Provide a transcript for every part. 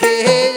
Hey.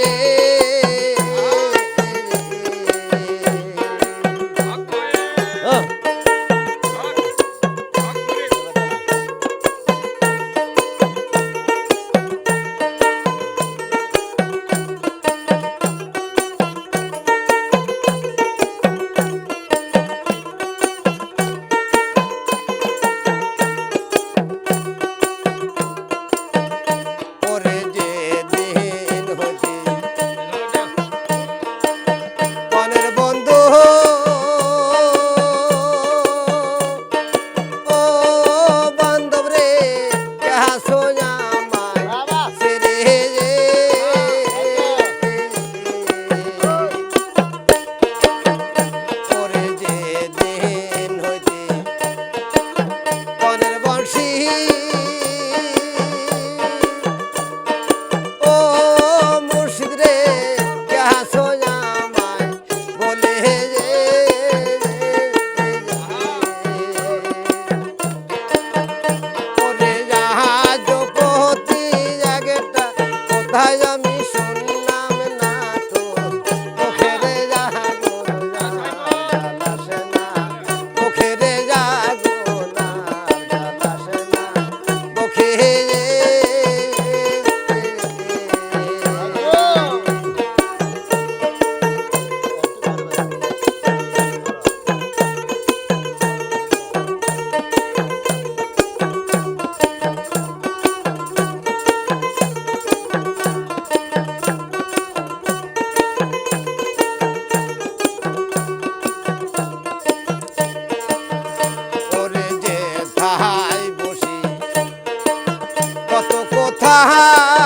থাহা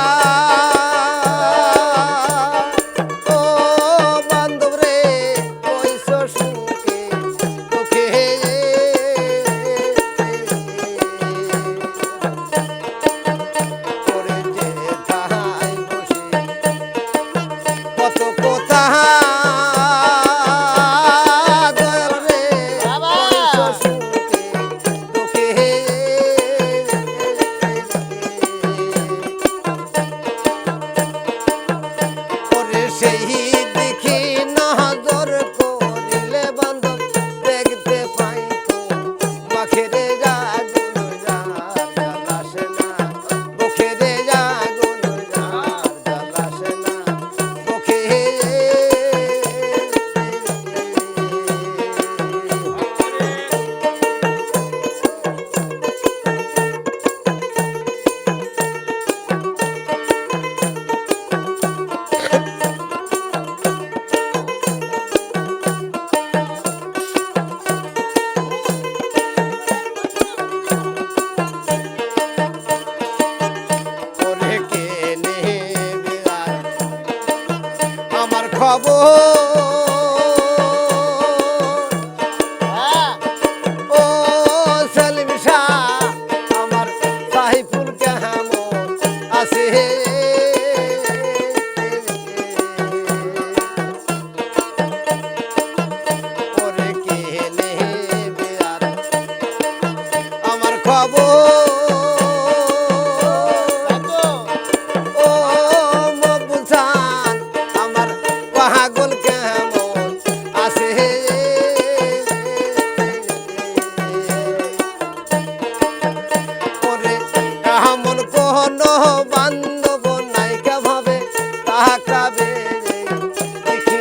ser বান্ধব নায়িকা ভাবে তাহাকাবে দেখি